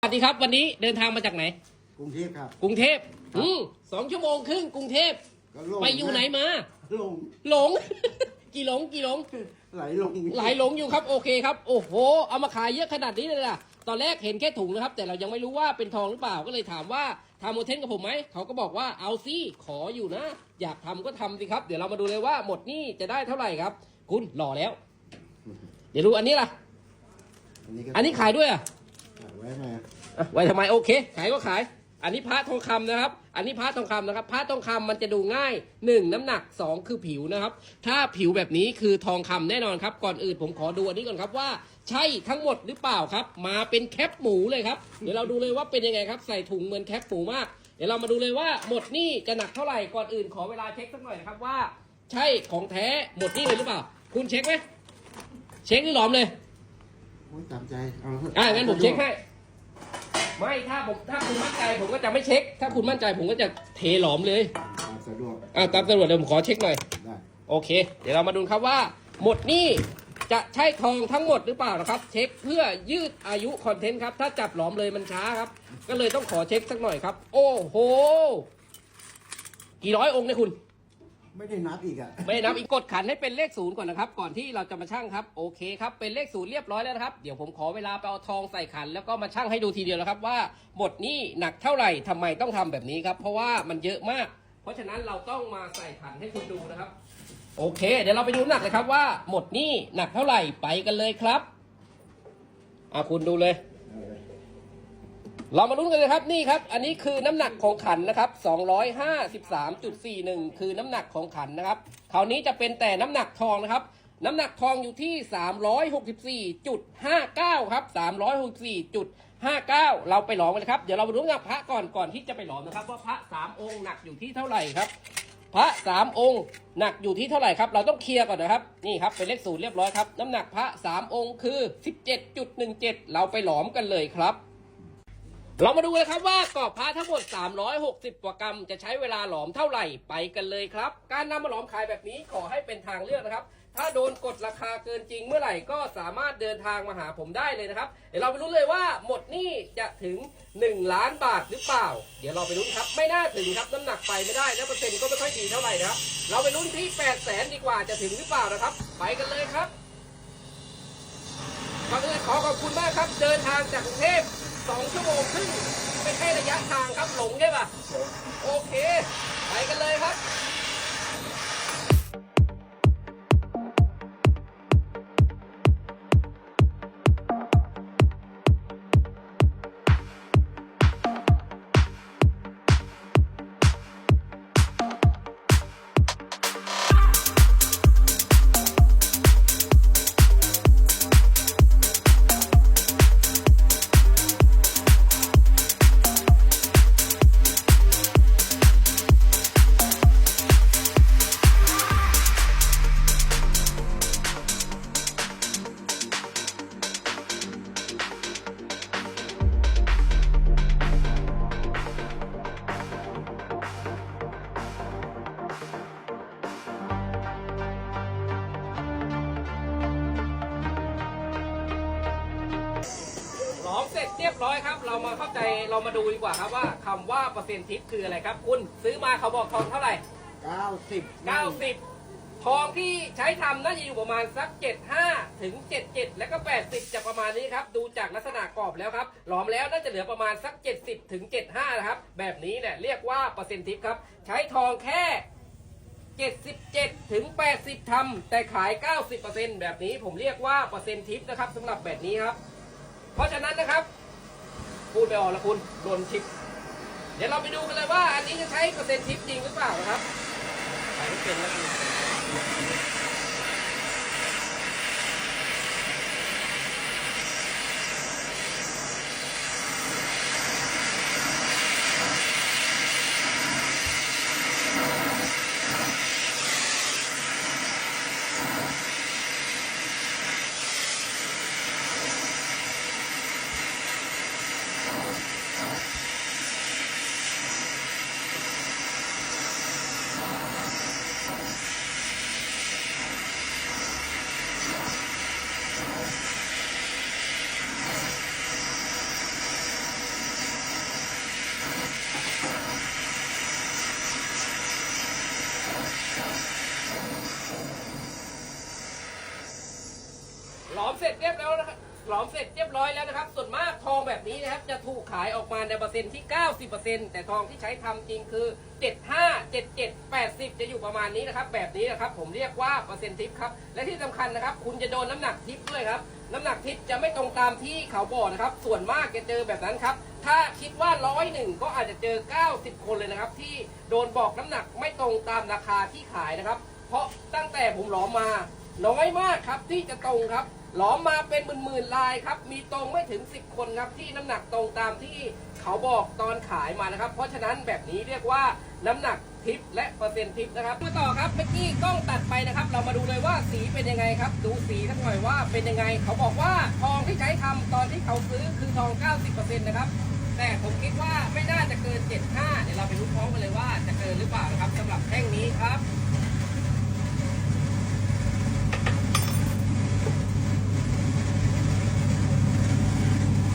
สวัสดีครับวันนี้เดินทางมาจากไหน กรุงเทพครับ กรุงเทพอืมสองชั่วโมงครึ่งกรุงเทพก็ลงไปอยู่ไหนมา ลงหลง กี่หลงกี่หลง ไหลลงหลายหลงอยู่ครับโอเคครับ โอ้โห เอามาขายเยอะขนาดนี้เลยล่ะ ตอนแรกเห็นแค่ถุงนะครับ แต่เรายังไม่รู้ว่าเป็นทองหรือเปล่าก็เลยถามว่าทำโมเทนกับผมไหม เขาก็บอกว่าเอาสิขออยู่นะ อยากทำก็ทำสิครับ เดี๋ยวเรามาดูเลยว่าหมดหนี่จะได้เท่าไหร่ครับ คุณหล่อแล้ว เดี๋ยวดูอันนี้ล่ะ อันนี้ก็อันนี้ขายด้วยอะ ไว้มาอะไว้ทำไมโอเค ขายก็ขาย อันนี้พระทองคำนะครับ อันนี้พระทองคำนะครับพระทองคำมันจะดูง่ายหนึ่งน้ำหนักสองคือผิวนะครับ ถ้าผิวแบบนี้คือทองคำแน่นอนครับ ก่อนอื่นผมขอดูอันนี้ก่อนครับว่า ใช่ทั้งหมดหรือเปล่าครับ มาเป็นแคปหมูเลยครับ เดี๋ยวเราดูเลยว่าเป็นยังไงครับ ใส่ถุงเหมือนแคปหมูมาก เดี๋ยวเรามาดูเลยว่าหมดหนี่จะหนักเท่าไหร่ ก่อนอื่นขอเวลาเช็คสักหน่อยนะครับว่า ใช่ของแท้หมดหนี่เลยหรือเปล่า คุณเช็คไหมเช็คหรือหลอมเลย โอ้ยตามใจ เอาเถอ่างั้นผมเช็คให้ ไม่ถ้าผมถ้าคุณมั่นใจผมก็จะไม่เช็ค ถ้าคุณมั่นใจผมก็จะเทหลอมเลยตามสะดวกอ่าตามตำรวจเดี๋ยวผมขอเช็คหน่อย ได้ โอเค เดี๋ยวเรามาดูครับว่า หมดหนี้จะใช่ทองทั้งหมดหรือเปล่านะครับ เช็คเพื่อยืดอายุคอนเทนต์ครับ ถ้าจับหลอมเลยมันช้าครับ ก็เลยต้องขอเช็คสักหน่อยครับ โอ้โห กี่ร้อยองค์เนี่ยคุณ ไม่ได้นับอีกอะ ไม่นับอีกกดขันให้เป็นเลขศูนย์ก่อนนะครับ ก่อนที่เราจะมาชั่งครับ โอเคครับ เป็นเลขศูนย์เรียบร้อยแล้วนะครับ เดี๋ยวผมขอเวลาไปเอาทองใส่ขัน แล้วก็มาชั่งให้ดูทีเดียวนะครับว่าหมดนี้หนักเท่าไหร่ทำไมต้องทำแบบนี้ครับ เพราะว่ามันเยอะมาก เพราะฉะนั้นเราต้องมาใส่ขันให้คุณดูนะครับ โอเค เดี๋ยวเราไปดูน้ำหนักเลยครับว่าหมดนี้หนักเท่าไหร่ไปกันเลยครับอะคุณดูเลย เรามาลุ้นกันเลยครับนี่ครับ อันนี้คือน้ำหนักของขันนะครับ253.41 คือน้ำหนักของขันนะครับคราวนี้จะเป็นแต่น้ำหนักทองนะครับ น้ำหนักทองอยู่ที่ 364.59 ครับ 364.59 เราไปหลอมกันเลยครับ เดี๋ยวเรามาดูน้ำหนักพระก่อนก่อนที่จะไปหลอมนะครับ ว่าพระสามองค์หนักอยู่ที่เท่าไหร่ครับ พระสามองค์หนักอยู่ที่เท่าไหร่ครับ เราต้องเคลียร์ก่อนนะครับ นี่ครับเป็นเลขศูนย์เรียบร้อยครับ น้ำหนักพระสามองค์คือ 17.17 เราไปหลอมกันเลยครับ เรามาดูเลยครับว่ากรอบพระทั้งหมด 360กว่ากรัมจะใช้เวลาหลอมเท่าไหร่ไปกันเลยครับ การนำมาหลอมขายแบบนี้ขอให้เป็นทางเลือกนะครับ ถ้าโดนกดราคาเกินจริงเมื่อไหร่ก็สามารถเดินทางมาหาผมได้เลยนะครับ เดี๋ยวเราไปลุ้เลยว่าหมดนี้จะถึง 1 ล้านบาทหรือเปล่า เดี๋ยวเราไปลุ้นครับ ไม่น่าถึงครับน้ำหนักไปไม่ได้และเปอร์เซ็นต์ก็ไม่ค่อยดีเท่าไหร่นะครับ เราไปลุ้นที่8 0 0แสนดีกว่าจะถึงหรือเปล่านะครับ ไปกันเลยครับก่อนอื่นขอขอบคุณมากครับเดินทางจากกรุงเทพ 2ชั่วโมงครึ่งไม่ใช่ระยะทางครับหลงใช่ปะโอเค ไปกันเลยครับ ร็จเรียบร้อยครับ เรามาเข้าใจเรามาดูดีกว่าครับว่าคำว่าเปอร์เซ็นต์ทิปคืออะไรครับ คุณซื้อมาเขาบอกทองเท่าไหร่ 90 90 ทองที่ใช้ทำน่าจะอยู่ประมาณสัก 75 ถึง 77 แล้วก็ 80 จะประมาณนี้ครับ ดูจากลักษณะกรอบแล้วครับ หลอมแล้วน่าจะเหลือประมาณสัก 70 ถึง 75 นะครับ แบบนี้เนี่ยเรียกว่าเปอร์เซ็นต์ทิปครับ ใช้ทองแค่ 77 ถึง 80ทำแต่ขาย 90%แบบนี้ผมเรียกว่าเปอร์เซ็นต์ทิปนะครับสำหรับแบบนี้ครับ เพราะฉะนั้นนะครับ พูดไปออกละคุณโดนทิป เดี๋ยวเราไปดูกันเลยว่า อันนี้จะใช้เปอร์เซ็นต์ทิปจริงหรือเปล่านะครับใส่ไม่เป็นแล้ว เร็จเรียบร้อยแล้วนะครับหลอมเสร็จเรียบร้อยแล้วนะครับ ส่วนมากทองแบบนี้นะครับ จะถูกขายออกมาในเปอร์เซ็นต์ที่ 90%แต่ทองที่ใช้ทำจริงคือ 75 77 80 จะอยู่ประมาณนี้นะครับ แบบนี้นะครับ ผมเรียกว่าเปอร์เซ็นต์ทิปครับ และที่สำคัญนะครับ คุณจะโดนน้ำหนักทิปด้วยครับ น้ำหนักทิปจะไม่ตรงตามที่เขาบอกนะครับ ส่วนมากจะเจอแบบนั้นครับ ถ้าคิดว่าร้อยหนึ่งก็อาจจะเจอ 90 คนเลยนะครับ ที่โดนบอกน้ำหนักไม่ตรงตามราคาที่ขายนะครับ เพราะตั้งแต่ผมหลอมมาน้อยมากครับที่จะตรงครับ หลอมมาเป็นหมื่นๆลายครับ มีตรงไม่ถึง 10 คนครับที่น้ำหนักตรงตามที่เขาบอกตอนขายมานะครับ เพราะฉะนั้นแบบนี้เรียกว่าน้ำหนักทิปและเปอร์เซ็นต์ทิปนะครับมาต่อครับเมื่อกี้กล้องตัดไปนะครับ เรามาดูเลยว่าสีเป็นยังไงครับ ดูสีสักหน่อยว่าเป็นยังไง เขาบอกว่าทองที่ใช้ทำตอนที่เขาซื้อคือทอง 90%นะครับแต่ผมคิดว่าไม่น่าจะเกิน 75 เดี๋ยวเราไปรู้พร้อมกันเลยว่าจะเกินหรือเปล่านะครับสำหรับแท่งนี้ครับ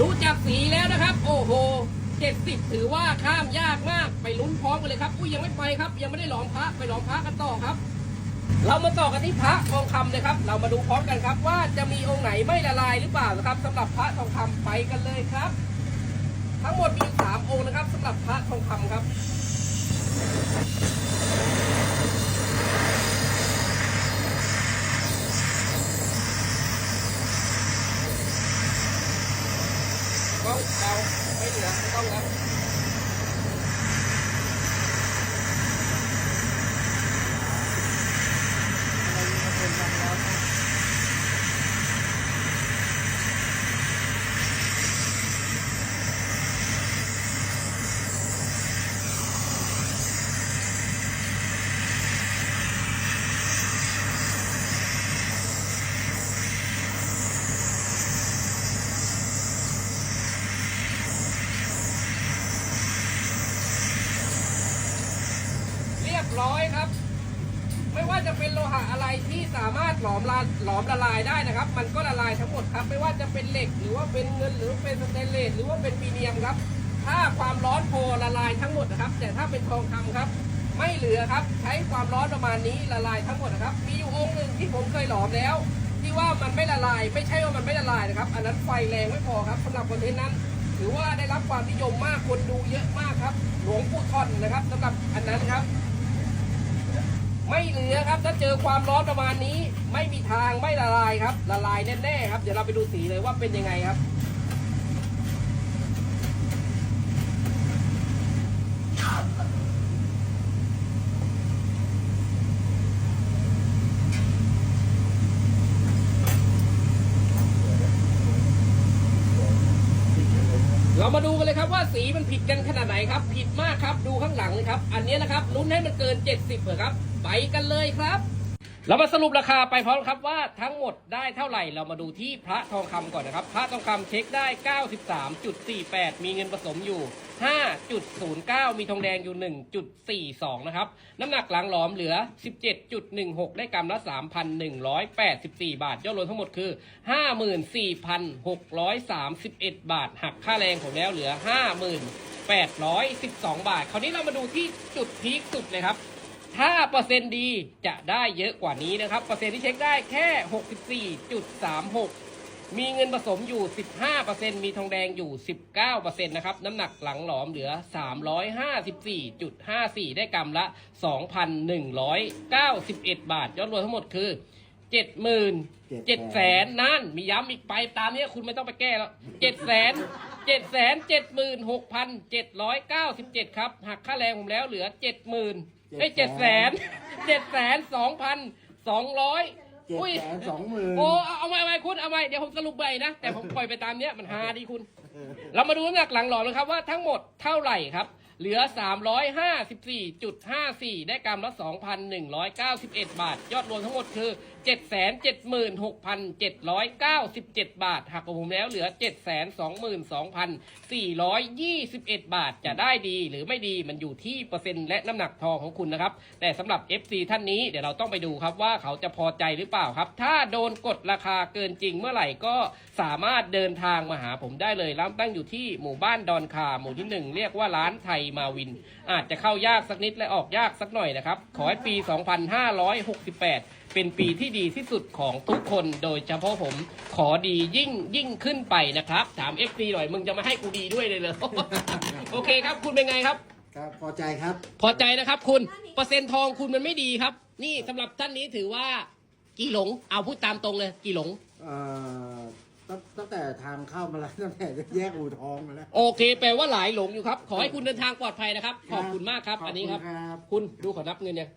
ดูจากสีแล้วนะครับ โอ้โห70ถือว่าข้ามยากมากไปลุ้นพร้อมกันเลยครับอุ้ยยังไม่ไปครับ ยังไม่ได้หลอมพระไปหลอมพระกันต่อครับ เรามาต่อกันที่พระทองคำเลยครับ เรามาดูพร้อมกันครับ ว่าจะมีองค์ไหนไม่ละลายหรือเปล่านะครับสำหรับพระทองคำไปกันเลยครับ ทั้งหมดมีสามองค์นะครับสำหรับพระทองคำครับ ก็เอาไม่เหลือไม่ต้องแล้ว เร้อยครับ ไม่ว่าจะเป็นโลหะอะไรที่สามารถหลอมละหลอมละลายได้นะครับ มันก็ละลายทั้งหมดครับ ไม่ว่าจะเป็นเหล็กหรือว่าเป็นเงินหรือเป็นสเตนเลสหรือว่าเป็นปีเนียมครับ ถ้าความร้อนพอละลายทั้งหมดนะครับ แต่ถ้าเป็นทองคำครับ ไม่เหลือครับ ใช้ความร้อนประมาณนี้ละลายทั้งหมดนะครับ มีอยู่องค์หนึ่งที่ผมเคยหลอมแล้ว ที่ว่ามันไม่ละลายไม่ใช่ว่ามันไม่ละลายนะครับ อันนั้นไฟแรงไม่พอครับสำหรับคอนเทนต์นั้นถือว่าได้รับความนิยมมากคนดูเยอะมากครับ หลวงปู่ทอนนะครับสำหรับอันนั้นครับ ไม่เหลือครับถ้าเจอความร้อนประมาณนี้ ไม่มีทางไม่ละลายครับ ละลายแน่ๆครับเดี๋ยวเราไปดูสีเลยว่าเป็นยังไงครับ เรามาดูกันเลยครับว่า สีมันผิดกันขนาดไหนครับ ผิดมากครับดูข้างหลังเลยครับ อันนี้นะครับลุ้นให้มันเกิน 70เหรอครับ ไปกันเลยครับ เรามาสรุปราคาไปพร้อมครับว่าทั้งหมดได้เท่าไหร่เรามาดูที่พระทองคำก่อนนะครับ พระทองคำเช็คได้ 93.48 มีเงินผสมอยู่ 5.09 มีทองแดงอยู่ 1.42 นะครับ น้ำหนักหลังหลอมเหลือ 17.16 ได้กรัมละ 3,184 บาท ยอดรวมทั้งหมดคือ 54,631 บาท หักค่าแรงผมแล้วเหลือ 50,812 บาท คราวนี้เรามาดูที่จุดพีคสุดเลยครับถ้าเปอร์เซ็นต์ดีจะได้เยอะกว่านี้นะครับ เปอร์เซ็นต์ที่เช็คได้แค่ 64.36 มีเงินผสมอยู่ 15%มีทองแดงอยู่ 19%นะครับ น้ำหนักหลังหลอมเหลือ 354.54 ได้กรัมละ 2,191 บาท ยอดรวมทั้งหมดคือ 70,000เจ็ดแสนนั่น มีย้ำอีกไปตามนี้คุณไม่ต้องไปแก้แล้วเจ็ดแสนเจ็ดแสนเจ็ดหมื่นหกพันเจ็ดร้อยเก้าสิบเจ็ดครับ หักค่าแรงผมแล้วเหลือเจ็ดหมื่นไอ้ เจ็ดแสนเจ็ดแสนสองพันสองร้อยเจ็ดอุ้ย แสนสองหมื่นโอ้เอาเอาไว้เอาไว้คุณเอาไว้เดี๋ยวผมสรุปไปนะ แต่ผมปล่อยไปตามเนี้ยมันฮาดีคุณ เรามาดูน้ำหนักหลังหลอมนะครับว่าทั้งหมดเท่าไหร่ครับ เหลือ 354.54 ได้กรัมละ 2,191 บาท ยอดรวมทั้งหมดคือ 776,797 บาท หักของผมแล้วเหลือ 722,421 บาท จะได้ดีหรือไม่ดีมันอยู่ที่เปอร์เซ็นต์และน้ำหนักทองของคุณนะครับ แต่สำหรับ FC ท่านนี้เดี๋ยวเราต้องไปดูครับว่าเขาจะพอใจหรือเปล่าครับ ถ้าโดนกดราคาเกินจริงเมื่อไหร่ก็สามารถเดินทางมาหาผมได้เลยร้านตั้งอยู่ที่หมู่บ้านดอนคาหมู่ที่หนึ่งเรียกว่าร้านไทยมาวิน อาจจะเข้ายากสักนิดและออกยากสักหน่อยนะครับ ขอให้ปี 2568 เป็นปีที่ดีที่สุดของทุกคนโดยเฉพาะผมขอดียิ่งยิ่งขึ้นไปนะครับ ถาม FC หน่อยมึงจะมาให้กูดีด้วยเลยเหรอ โอเคครับ คุณเป็นไงครับ ครับพอใจครับ พอใจนะครับคุณเปอร์เซ็นต์ทองคุณมันไม่ดีครับ นี่สำหรับท่านนี้ถือว่ากี่หลงเอาพูดตามตรงเลยกี่หลง เอ่อ ตั้งตั้งแต่ทางเข้ามาแล้วตั้งแต่แยกอู่ทองมาแล้ว โอเค แปลว่าหลายหลงอยู่ครับ ขอให้คุณเดินทางปลอดภัยนะครับ ขอบคุณมากครับ อันนี้ครับขอบคุณครับคุณดูขอนับเงินยัง